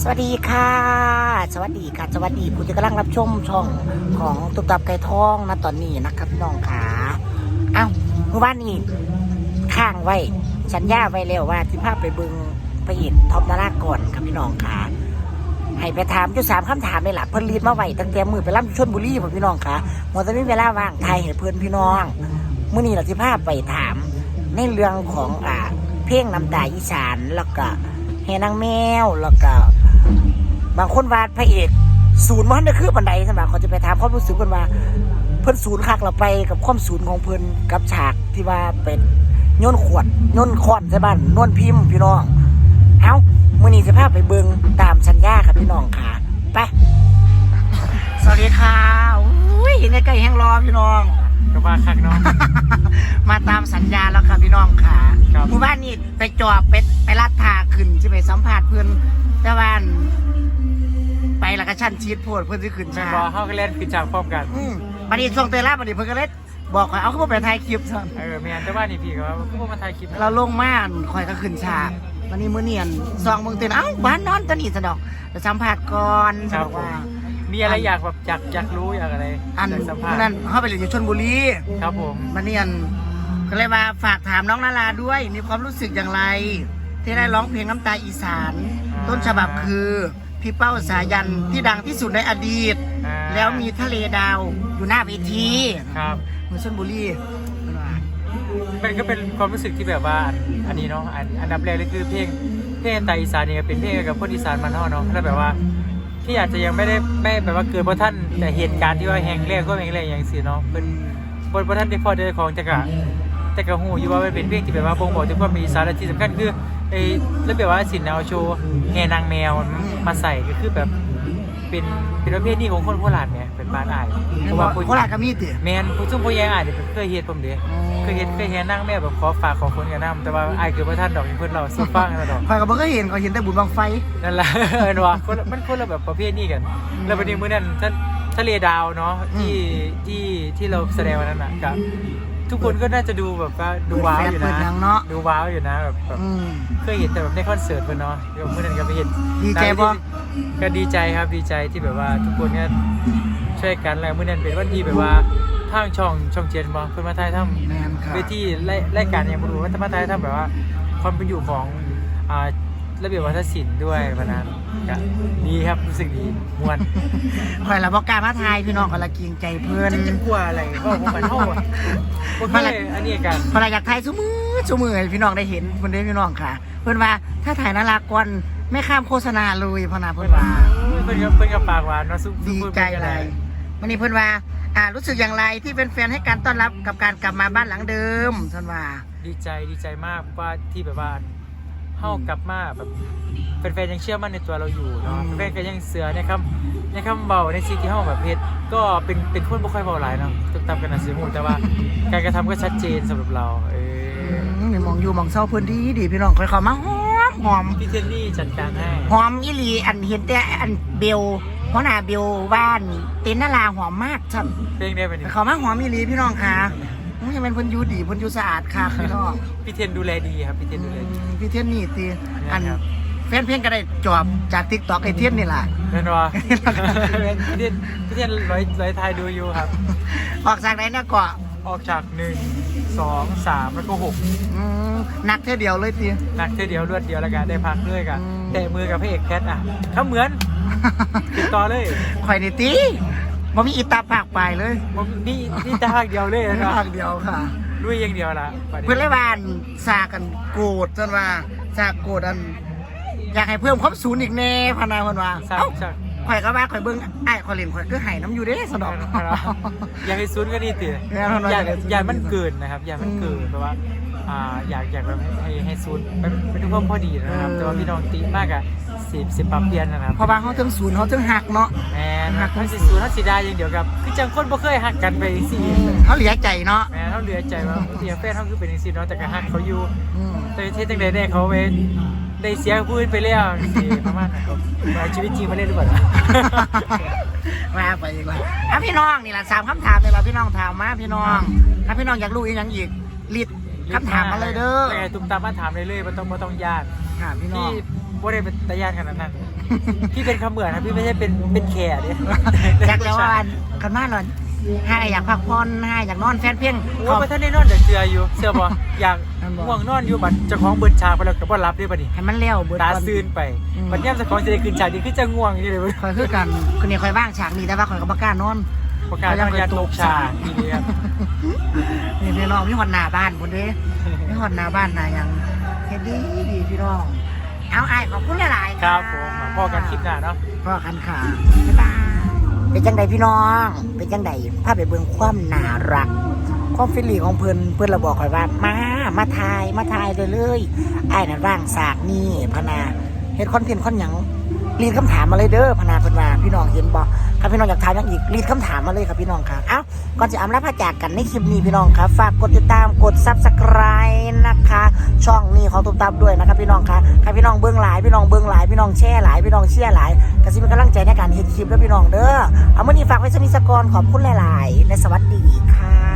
สวัสดีค่ะ สวัสดีค่ะ สวัสดีผู้ที่กำลังรับชมช่องของตุ๊กตับไก่ทองนะตอนนี้นะครับพี่น้องขาเอ้าเมื่อวานนี้ข้างไว้สัญญาไว้แล้วว่าที่ภาพไปบึงไปเห็นท็อปนาราก่อนครับพี่น้องขาให้ไปถามจุดสามคำถามเลยล่ะเพิ่นรีดมาไว้ตั้งแต่มือไปล่ำชนบุรีผมพี่น้องขาหมดแต่ไม่มีเวลาว่างไทยให้เพื่อนพี่น้องเมื่อนี้เราที่ภาพไปถามในเรื่องของอ่า เพลงน้ำตาอีสานแล้วก็แห่นางแมวแล้วก็ บางคนวาดพระเอกศูนย์มันจะคือบันไดสำหรับเขาจะไปถามความรู้สึกกันว่าเพิ่นศูนย์คักเราไปกับความศูนย์ของเพิ่นกับฉากที่ว่าเป็นโย่นขวดโย่นค้อนใช่บ้านนวลพิมพ์พี่น้อง เอ้ามื่อนี้จะพาไปเบิงตามสัญญาครับพี่น้องค่ะไปสวัสดีค่ะอุ้ยในไก่แห้งรอพี่น้องก็ว่าคักเนาะมาตามสัญญาแล้วค่ะพี่น้องค่ะครับหมู่บ้านนี่ไปจอบไปไปลาดทา ขึ้นจะไปสัมผัสเพื่อนแต่ว่าอั่นไปแล้วก็ชั้นชีดโพดเพื่อนที่ขึ้นแม่ชานบอเข้ากันเล่นคือจากพร้อมกัน อืมบัดนี้ช่วงเตยล่าบัดนี้เพื่อนก็เลยบอกว่าเอาเข้าไปถ่ายคลิปซะเออแม่นแต่ว่านี่พี่ก็ว่าพวกมาถ่ายคลิปนะเราลงมาอั่นคอยก็ขึ้นฉากวันนี้มื้อเนียนซองเมืองเตือนเอ้าบ้านนอนตัวนี้สะดอกไปสัมผัสก่อนครับบอกผมว่า มีอะไรอยากแบบอยากอยากรู้อยากอะไรอันอยากสัมภาษนั้นณ์เข้าไปเรียนอยู่ชลบุรีครับผมมันเนียนก็เลยมาฝากถามน้องนาราด้วย มีความรู้สึกอย่างไร ที่ได้ร้องเพลงน้ำตาอีสาน ต้นฉบับคือพี่เป้าสายันที่ดังที่สุดในอดีต อ่าแล้วมีทะเลดาวอยู่หน้าเวทีครับเมืองชลบุรีเพิ่นว่ามันก็เป็นความรู้สึกที่แบบว่าอันนี้เนาะอันอันดับแรกเลยคือเพลงเพลงไตอีสานเนี่ยเป็นเพลงเกี่ยวกับคนอีสานมานเนาะเนาะแล้วแบบว่าพี่อาจจะยังไม่ได้ไม่แบบว่าเกิดเพราะท่านแต่เหตุการณ์ที่ว่าแหงแรกก็แหงแรกอย่างสิเนาะเป็นบนพระท่านได้พอได้ของจักระแต่ก็หูอยู่ว่ามันเป็นเพลงที่แบบว่าบ่งบอกถึงความมีสาระที่สำคัญคือ ไอ้แล้วแบบว่าสินเอาโชว์แห่นางแมวมาใส่ก็คือแบบเป็นเป็นประเภทนี้ของคนโคราชเนี่ยเป็นบ้านอายเพราะว่าผู้โคราชก็มีติแมนผู้ซุ่มผู้ใหญ่อายเนี่ยเคยเฮ็ดผมเด้เคยเฮ็ดเคยเฮ็ดนางแมวแบบขอฝากขอคนกันนํแต่ว่าอายคือบ่ทันดอกอย่างเพิ่นเราสู้ฟังนะดอกคอยก็บ่เคยเห็นก็เห็นแต่บุญบังไฟนั่นล่ะเออว่าคนละมันคนละแบบประเภทนี้กัน แล้ววันนี้มื้อนั้นท่านทะเลดาวเนาะที่ที่ที่เราแสดงวันนั้นน่ะกับ ทุกคนก็น่าจะดูแบบว่าดูว้าวอยู่เปินะดหนังเนาะ ดูว้าวอยู่นะแบบแบบอืม เคยเห็นแต่แบบในคอนเสิร์ตเพื่อนเนาะเดี๋ยวเมื่อนั้นก็ไปเห็นดีใจปะ ก็ดีใจครับดีใจที่แบบว่าทุกคนเนี่ยช่วยกันแล้วเมื่อนั้นเป็นวันที่แบบว่าทางช่องช่องเจนบอเพื่อนมาถ่ายทแม่นค่ะำเวทีรายรายการยังไม่รู้ว่าจะมาถ่ายทำแบบว่าความเป็นอยู่ของอ่า ระเบียบวัฒนศิลป์ด้วยวันนั้นก็ดีครับรู้สึกดีม่วนคอยละบ่กล้ามาทายพี่น้องก็ละเกรงใจเพิ่นจะจะกลัวอะไรก็ผมมันเท่าอะโอเคอันนี้กันเพราะเราอยากถ่ายซุมือซุมือให้พี่น้องได้เห็นเพิ่นได้พี่น้องค่ะ เพิ่นว่าถ้าถ่ายน่ารักก่อนไม่ข้ามโฆษณาเลยพะนาเพิ่นว่าเพื่อนก็เพื่อนก็ปากหวานเนาะซุปดีใจอะไรวันนี้เพิ่นว่าอ่ารู้สึกอย่างไรที่เป็นแฟนๆให้การต้อนรับกับการกลับมาบ้านหลังเดิมเพิ่นว่า ดีใจดีใจมากว่าที่แบบว่า เฮากลับมาแบบแฟนๆยังเชื่อมั่นในตัวเราอยู่เนาะแฟนๆก็ยังเสือในคำในคำเบาในสิ่งที่เฮาแบบเฮ็ดก็เป็นเป็นคนบ่ค่อยเบาหลายเนาะตุกตับกันน่ะสิฮู้แต่ว่าการกระทำก็ชัดเจนสำหรับเราเออือมนี่มองอยู่มองเศร้าเพิ่นดีดีพี่น้องค่อยเข้ามาหอมหอมพี่เทนนี่จัดการให้หอมอีหลีอันเห็นแต่อันเบลหัวหน้าเบลบ้านเต็นท์นาราหอมมากจ้ะเพลงได้ไปนี่เขามาหอมอีหลีพี่น้องค่ะมั นยังเป็นเพิ่นอยู่ดีเพิ่นอยู่สะอาดค่ะพี่น้องพี่เทนดูแลดีครับพี่เทนดูแลดี พี่เทียนนี่ตีอันครับแฟนเพลงก็ได้จอบจากทิกตอกไอเทียนนี่แหละแม่นว่าพี่เทนพี่เทนร้อยร้อยทายดูอยู่ครับ ออกจากไหนเนี่ยก็ออกจากหนึ่งสองสามแล้วก็หกอืมหนักเท่าเดียวเลยตี หนักเท่าเดียวรวดเดียวแล้วกันได้พักด้วยกันอืม แตะมือกับพระเอกแคทอะถ้าเหมือนติดต่อเลย ข่อยนี่ตี บ่มีอีตาปากปลายเลยผมนี่นี่แต่ภาคเดียวเลยนะครับภาคเดียวค่ะด้วยอย่างเดียวละบัดนี้เพื่อนเลยว่าอันสากันโกรธจนว่าสาโกรธอัน อยากให้เพิ่มความสูนอีกแน่พะนาเพิ่นว่าทราบเอ้าจากข่อยก็ว่าข่อยเบิ่งไอ้ายข่อยเล่นข่อยก็ให้น้ำอยู่เด้สะดอกอยากให้ซุนก็นี่ติแน่นอนว่าอยากอยากให้ซุนอยากมันเกินนะครับ อยากมันเกินอืมแปลว่า อ่าอยากอยากแบบให้ให้ซุนเป็นเป็นความพอดีนะครับเออแต่ว่าพี่น้องตีมากอะสิบสิบปรับเปลี่ยนนะครับเพราะว่าเขาถึงศูนย์เขาถึงหักเนาะแมนหักถ้าสิซุนถ้าสิได้อย่างเดียวกับ คือจังคนบ่เคยหักกันไปสิเขาเหลียใจเนาะแมนเขาเหลือใจว่าเสียแฟนเขาคือเป็นสิเนาะแต่ก็หักเขาอยู่อืมแต่เทศจังใดได้เขาไปได้เสียพูดไปแล้วสิประมาณนั้นครับเอาชีวิตจริงมาเล่นหรือเปล่าล่ะมาไปอีกแล้วอะพี่น้องนี่แหละสามคำถามเลยเราพี่น้องถามมาพี่น้องถ้าพี่น้องอยากรู้อีกอย่างอีกรีด คำถามมาเลยเด้อยังไงตุ้มตามมาถามเลยเลยๆไม่ต้องไม่ต้องยากค่ะพี่น้อพี่งว่าได้เป็นตะยานขนาดนั้น พี่เป็นขมือนนะพี่ไม่ใช่เป็นเป็นแขกเนี่ยอยากจะว่ากันมาหน่อยให้อยากพักผ่อนให้อยากนอนแฟนเพียงโอ้ยท่านได้นอนแต่เสืออยู่ เสือบ่อยากนั่นบ่ ง่วงนอนอยู่บัดเจ้าของเบิดฉากไปแล้วก็บ่รับด้วยบัดนี้ให้มันเลี้ยวเบิดตาก่อน ซื่นไปอืม บัดย่ำเจ้าของจะได้ขึ้นฉากนี้คือจะง่วงอยู่เลยเว้ยคอยคือกันคนนี้คอยว่างฉากนี้แต่ว่าคอยก็บ่กล้านอน ประกาศทางยานตกฉากนี่ครับนี่พี่น้องมีหอนหน้าบ้านพุ่นเด้มีหอนหน้าบ้านหน้าหยังเฮ็ดดีดีพี่น้อง เอาอ้ายขอบคุณหลายๆครับผมมาพอกันคลิปหน้าเนาะ พ่อกันค่ะบ๊ายบายเป็นจังใดพี่น้อง เป็นจังใดภาพไปเบิ่งความน่ารัก ความฟิลลี่ของเพิ่นเพิ่นเราบอกข่อยว่ามา มาถ่ายมาถ่ายเลยเลยไอ้ายนั่นว่างสากนี่พะนาเฮ็ดคอนเทนต์คอนหยังรีดคำถามมาเลยเด้อพะนาเพิ่นว่าพี่น้องเห็นบ่ ครับพี่น้องอยากถามหยังอีกรีดคำถามมาเลยครับพี่น้องครับเอ้าก่อนจะอำลาพาจากกันในคลิปนี้พี่น้องครับ ฝากกดติดตามกดซับสไคร b e นะคะ ช่องนี้ของตุ้มตับด้วยนะครับพี่น้องครับใครพี่น้องเบื้องหลายพี่น้องเบื้องหลายพี่น้องแช่หลายพี่น้องเชียร์หลายกสิเป็นกำลังใจในการเห็นคลิปแล้วพี่น้องเด้อเอาเมื่อนี้ฝากไว้สนิสกรขอบคุณหลาย ๆ และสวัสดีค่ะ